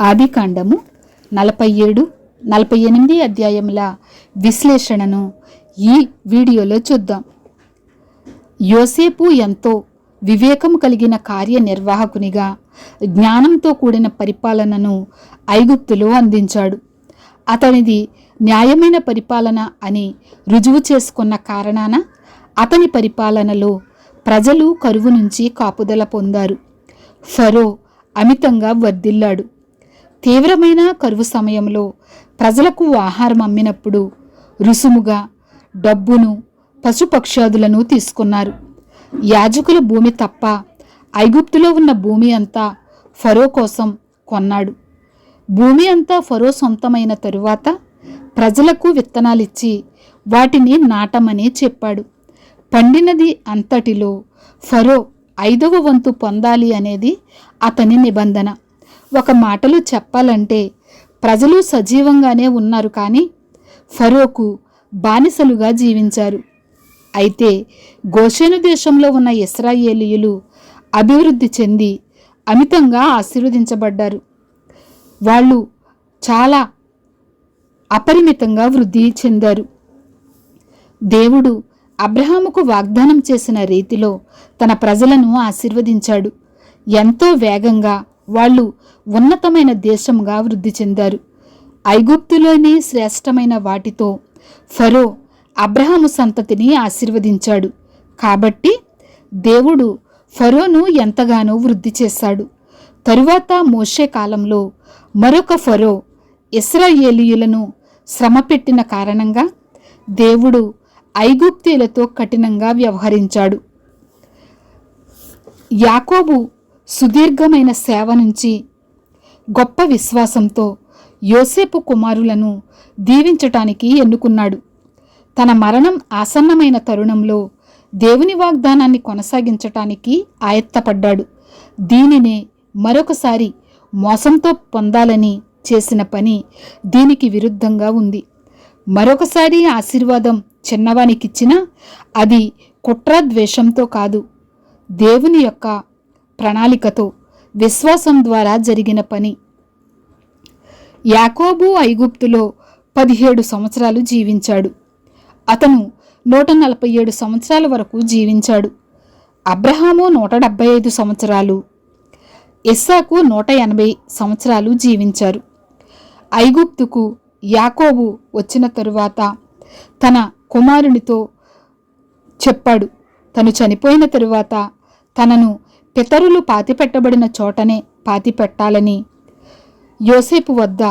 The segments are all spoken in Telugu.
ఆదికాండము నలభై ఏడు నలభై ఎనిమిది అధ్యాయముల విశ్లేషణను ఈ వీడియోలో చూద్దాం. యోసేపు ఎంతో వివేకము కలిగిన కార్యనిర్వాహకునిగా జ్ఞానంతో కూడిన పరిపాలనను ఐగుప్తులో అందించాడు. అతనిది న్యాయమైన పరిపాలన అని రుజువు చేసుకున్న కారణాన అతని పరిపాలనలో ప్రజలు కరువు నుంచి కాపుదల పొందారు. ఫరో అమితంగా వర్ధిల్లాడు. తీవ్రమైన కరువు సమయంలో ప్రజలకు ఆహారం అమ్మినప్పుడు రుసుముగా డబ్బును పశుపక్షాదులను తీసుకున్నారు. యాజకుల భూమి తప్ప ఐగుప్తులో ఉన్న భూమి అంతా ఫరో కోసం కొన్నాడు. భూమి అంతా ఫరో సొంతమైన తరువాత ప్రజలకు విత్తనాలిచ్చి వాటిని నాటమని చెప్పాడు. పండినది అంతటిలో ఫరో ఐదవ వంతు పొందాలి అనేది అతని నిబంధన. ఒక మాటలో చెప్పాలంటే ప్రజలు సజీవంగానే ఉన్నారు కానీ ఫరోకు బానిసలుగా జీవించారు. అయితే గోషేను దేశంలో ఉన్న ఇస్రాయేలీయులు అభివృద్ధి చెంది అమితంగా ఆశీర్వదించబడ్డారు. వాళ్ళు చాలా అపరిమితంగా వృద్ధి చెందారు. దేవుడు అబ్రహాముకు వాగ్దానం చేసిన రీతిలో తన ప్రజలను ఆశీర్వదించాడు. ఎంతో వేగంగా వాళ్ళు ఉన్నతమైన దేశంగా వృద్ధి చెందారు. ఐగుప్తులోని శ్రేష్టమైన వాటితో ఫరో అబ్రహాము సంతతిని ఆశీర్వదించాడు. కాబట్టి దేవుడు ఫరోను ఎంతగానో వృద్ధి చేశాడు. తరువాత మోషే కాలంలో మరొక ఫరో ఇస్రాయేలీయులను శ్రమపెట్టిన కారణంగా దేవుడు ఐగుప్తీయులతో కఠినంగా వ్యవహరించాడు. యాకోబు సుదీర్ఘమైన సేవ నుంచి గొప్ప విశ్వాసంతో యోసేపు కుమారులను దీవించటానికి ఎన్నుకున్నాడు. తన మరణం ఆసన్నమైన తరుణంలో దేవుని వాగ్దానాన్ని కొనసాగించటానికి ఆయత్తపడ్డాడు. దీనినే మరొకసారి మోసంతో పొందాలని చేసిన పని దీనికి విరుద్ధంగా ఉంది. మరొకసారి ఆశీర్వాదం చిన్నవానికిచ్చినా అది కుట్రద్వేషంతో కాదు. దేవుని యొక్క ప్రణాళికతో విశ్వాసం ద్వారా జరిగిన పని. యాకోబు ఐగుప్తులో పదిహేడు సంవత్సరాలు జీవించాడు. అతను నూట నలభై ఏడు సంవత్సరాల వరకు జీవించాడు. అబ్రహాము నూట డెబ్బై ఐదు సంవత్సరాలు. ఇస్సాకు నూట ఎనభై సంవత్సరాలు జీవించారు. ఐగుప్తుకు యాకోబు వచ్చిన తరువాత తన కుమారునితో చెప్పాడు. తను చనిపోయిన తరువాత తనను పితరులు పాతిపెట్టబడిన చోటనే పాతిపెట్టాలని యోసేపు వద్ద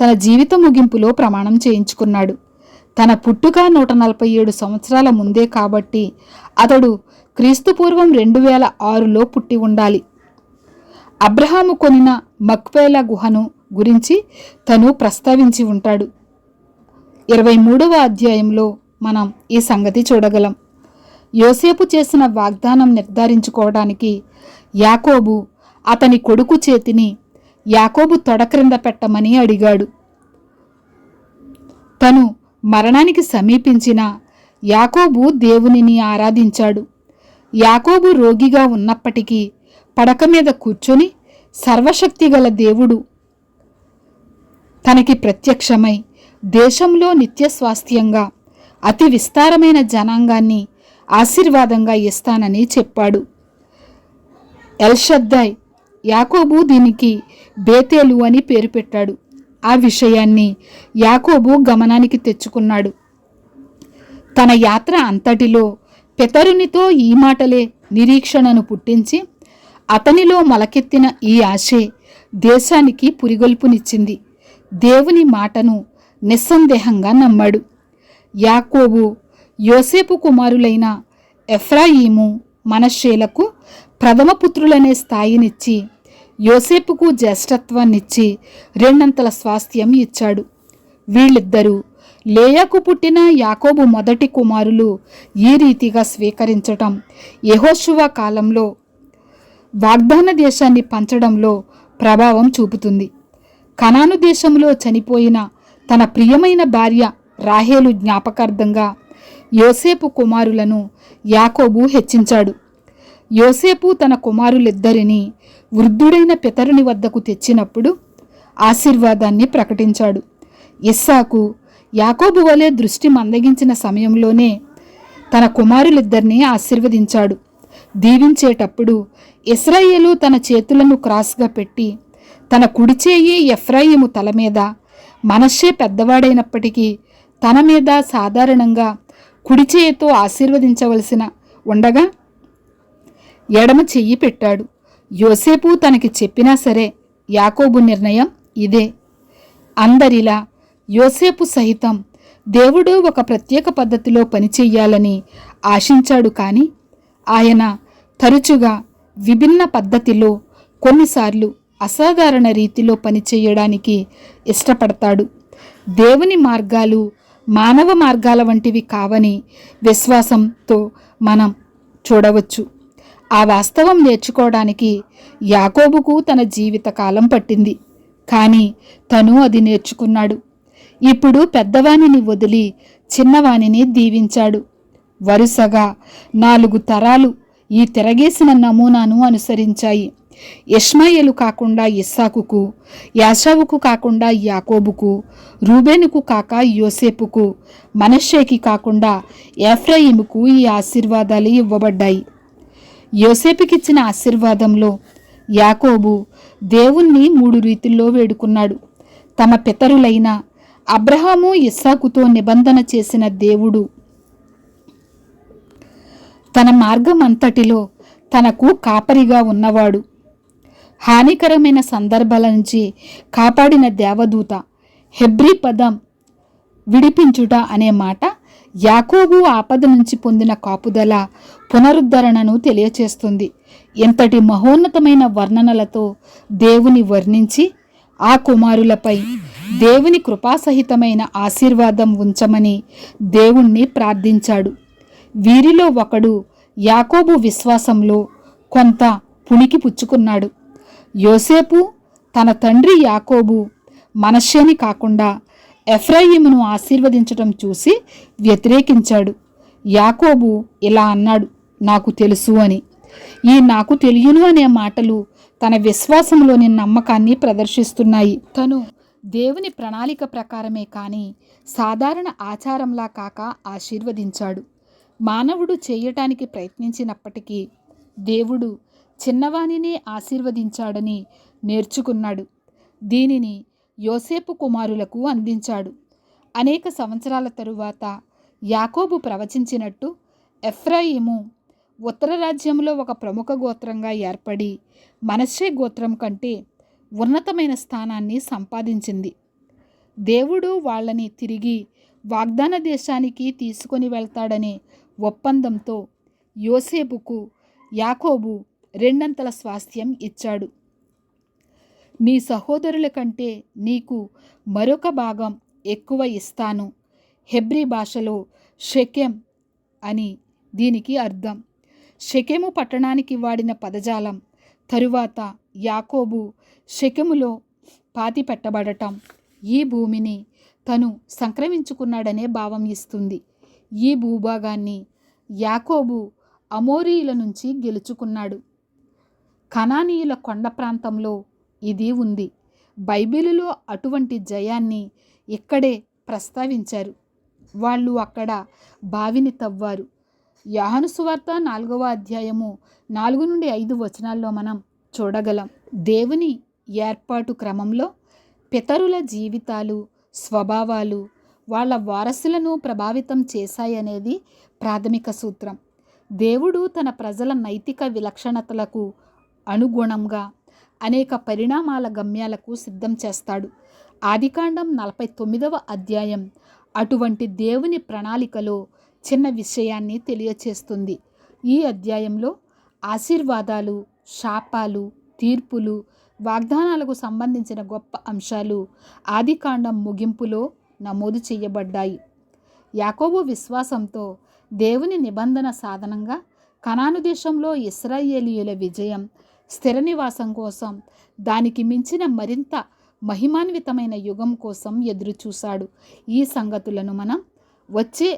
తన జీవిత ముగింపులో ప్రమాణం చేయించుకున్నాడు. తన పుట్టుక నూట నలభై ఏడు సంవత్సరాల ముందే కాబట్టి అతడు క్రీస్తుపూర్వం రెండు వేల ఆరులో పుట్టి ఉండాలి. అబ్రహాము కొనిన మక్పేల గుహను గురించి తను ప్రస్తావించి ఉంటాడు. ఇరవై మూడవ అధ్యాయంలో మనం ఈ సంగతి చూడగలం. యోసేపు చేసిన వాగ్దానం నిర్ధారించుకోవడానికి యాకోబు అతని కొడుకు చేతిని యాకోబు తొడ క్రింద పెట్టమని అడిగాడు. తను మరణానికి సమీపించిన యాకోబు దేవునిని ఆరాధించాడు. యాకోబు రోగిగా ఉన్నప్పటికీ పడక మీద కూర్చొని సర్వశక్తిగల దేవుడు. తనకి ప్రత్యక్షమై దేశంలో నిత్య స్వాస్థ్యంగా అతి విస్తారమైన జనాంగాన్ని ఆశీర్వాదంగా ఇస్తానని చెప్పాడు. ఎల్షద్దాయ్ యాకోబు దీనికి బేతేలు అని పేరు పెట్టాడు. ఆ విషయాన్ని యాకోబు గమనానికి తెచ్చుకున్నాడు. తన యాత్ర అంతటిలో పితరునితో ఈ మాటలే నిరీక్షణను పుట్టించి అతనిలో మొలకెత్తిన ఈ ఆశే దేశానికి పురిగొల్పునిచ్చింది. దేవుని మాటను నిస్సందేహంగా నమ్మాడు. యాకోబు యోసేపు కుమారులైన ఎఫ్రాయిము మనషేలకు ప్రథమ పుత్రులనే స్థాయినిచ్చి యోసేపుకు జ్యేష్ఠత్వాన్నిచ్చి రెండంతల స్వాస్థ్యం ఇచ్చాడు. వీళ్ళిద్దరూ లేయాకు పుట్టిన యాకోబు మొదటి కుమారులు ఈ రీతిగా స్వీకరించటం యహోశువ కాలంలో వాగ్దాన దేశాన్ని పంచడంలో ప్రభావం చూపుతుంది. కనాను దేశంలో చనిపోయిన తన ప్రియమైన భార్య రాహేలు జ్ఞాపకార్థంగా యోసేపు కుమారులను యాకోబు హెచ్చించాడు. యోసేపు తన కుమారులిద్దరినీ వృద్ధుడైన పితరుని వద్దకు తెచ్చినప్పుడు ఆశీర్వాదాన్ని ప్రకటించాడు. ఇస్సాకు యాకోబు వలె దృష్టి మందగించిన సమయంలోనే తన కుమారులిద్దరినీ ఆశీర్వదించాడు. దీవించేటప్పుడు ఇస్రాయేలు తన చేతులను క్రాస్గా పెట్టి తన కుడిచేయి ఎఫ్రాయిము తల మీద మనషే పెద్దవాడైనప్పటికీ తన మీద సాధారణంగా కుడి చేయితో ఆశీర్వదించవలసిన ఉండగా ఎడమ చెయ్యి పెట్టాడు. యోసేపు తనకి చెప్పినా సరే యాకోబు నిర్ణయం ఇదే. అందరిలా యోసేపు సహితం దేవుడు ఒక ప్రత్యేక పద్ధతిలో పనిచేయాలని ఆశించాడు కానీ ఆయన తరచుగా విభిన్న పద్ధతిలో కొన్నిసార్లు అసాధారణ రీతిలో పనిచేయడానికి ఇష్టపడతాడు. దేవుని మార్గాలు మానవ మార్గాల వంటివి కావని విశ్వాసంతో మనం చూడవచ్చు. ఆ వాస్తవం నేర్చుకోవడానికి యాకోబుకు తన జీవిత కాలం పట్టింది. కానీ తను అది నేర్చుకున్నాడు. ఇప్పుడు పెద్దవాణిని వదిలి చిన్నవానిని దీవించాడు. వరుసగా నాలుగు తరాలు ఈ తిరగేసిన నమూనాను అనుసరించాయి. ఇష్మాయేలు కాకుండా ఇస్సాకుకు యాషావుకు కాకుండా యాకోబుకు రూబేనుకు కాక యోసేపుకు మనషేకి కాకుండా ఎఫ్రాయిముకు ఈ ఆశీర్వాదాలు ఇవ్వబడ్డాయి. యోసేపుకిచ్చిన ఆశీర్వాదంలో యాకోబు దేవుణ్ణి మూడు రీతుల్లో వేడుకున్నాడు. తమ పితరులైన అబ్రహాము ఇస్సాకుతో నిబంధన చేసిన దేవుడు తన మార్గం అంతటిలో తనకు కాపరిగా ఉన్నవాడు. హానికరమైన సందర్భాల నుంచి కాపాడిన దేవదూత హెబ్రీ పదం విడిపించుట అనే మాట యాకోబు ఆపద నుంచి పొందిన కాపుదల పునరుద్ధరణను తెలియచేస్తుంది. ఎంతటి మహోన్నతమైన వర్ణనలతో దేవుని వర్ణించి ఆ కుమారులపై దేవుని కృపాసహితమైన ఆశీర్వాదం ఉంచమని దేవుణ్ణి ప్రార్థించాడు. వీరిలో ఒకడు యాకోబు విశ్వాసంలో కొంత పుణికి పుచ్చుకున్నాడు. యోసేపు తన తండ్రి యాకోబు మనశ్శేని కాకుండా ఎఫ్రాయిమును ఆశీర్వదించటం చూసి వ్యతిరేకించాడు. యాకోబు ఇలా అన్నాడు నాకు తెలుసు అని. ఈ నాకు తెలియను అనే మాటలు తన విశ్వాసంలోని నమ్మకాన్ని ప్రదర్శిస్తున్నాయి. తను దేవుని ప్రణాళిక ప్రకారమే కానీ సాధారణ ఆచారంలా కాక ఆశీర్వదించాడు. మానవుడు చేయటానికి ప్రయత్నించినప్పటికీ దేవుడు చిన్నవానినే ఆశీర్వదించాడని నేర్చుకున్నాడు. దీనిని యోసేపు కుమారులకు అందించాడు. అనేక సంవత్సరాల తరువాత యాకోబు ప్రవచించినట్టు ఎఫ్రాయిము ఉత్తర రాజ్యంలో ఒక ప్రముఖ గోత్రంగా ఏర్పడి మనశ్శే గోత్రం కంటే ఉన్నతమైన స్థానాన్ని సంపాదించింది. దేవుడు వాళ్ళని తిరిగి వాగ్దాన దేశానికి తీసుకొని వెళ్తాడనే ఒప్పందంతో యోసేపుకు యాకోబు రెండంతల స్వాస్థ్యం ఇచ్చాడు. నీ సహోదరుల కంటే నీకు మరొక భాగం ఎక్కువ ఇస్తాను. హెబ్రీ భాషలో షెకెం అని దీనికి అర్థం. షెకెము పట్టణానికి వాడిన పదజాలం తరువాత యాకోబు షెకెములో పాతి పెట్టబడటం ఈ భూమిని తను సంక్రమించుకున్నాడనే భావం ఇస్తుంది. ఈ భూభాగాన్ని యాకోబు అమోరీయుల నుంచి గెలుచుకున్నాడు. కణానీయుల కొండ ప్రాంతంలో ఇది ఉంది. బైబిలులో అటువంటి జయాన్ని ఇక్కడే ప్రస్తావించారు. వాళ్ళు అక్కడ బావిని తవ్వారు. యాహను సువార్త నాలుగవ అధ్యాయము నాలుగు నుండి ఐదు వచనాల్లో మనం చూడగలం. దేవుని ఏర్పాటు క్రమంలో పితరుల జీవితాలు స్వభావాలు వాళ్ళ వారసులను ప్రభావితం చేశాయనేది ప్రాథమిక సూత్రం. దేవుడు తన ప్రజల నైతిక విలక్షణతలకు అనుగుణంగా అనేక పరిణామాల గమ్యాలకు సిద్ధం చేస్తాడు. ఆదికాండం నలభై తొమ్మిదవ అధ్యాయం అటువంటి దేవుని ప్రణాళికలో చిన్న విషయాన్ని తెలియచేస్తుంది. ఈ అధ్యాయంలో ఆశీర్వాదాలు శాపాలు తీర్పులు వాగ్దానాలకు సంబంధించిన గొప్ప అంశాలు ఆదికాండం ముగింపులో నమోదు చేయబడ్డాయి. యాకోబు విశ్వాసంతో దేవుని నిబంధన సాధనంగా కనాను దేశంలో ఇస్రాయేలీయుల విజయం స్థిర నివాసం కోసం దానికి మించిన మరింత మహిమాన్వితమైన యుగం కోసం ఎదురుచూశాడు. ఈ సంగతులను మనం వచ్చే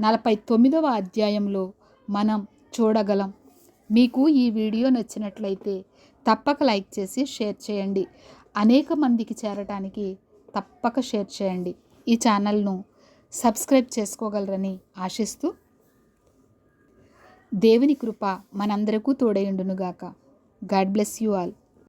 నలభై తొమ్మిదవ అధ్యాయంలో మనం చూడగలం. మీకు ఈ వీడియో నచ్చినట్లయితే తప్పక లైక్ చేసి షేర్ చేయండి. అనేక మందికి చేరటానికి తప్పక షేర్ చేయండి. ఈ ఛానల్ను సబ్స్క్రైబ్ చేసుకోగలరని ఆశిస్తూ దేవుని కృప మనందరకు తోడయుండునుగాక God bless you all.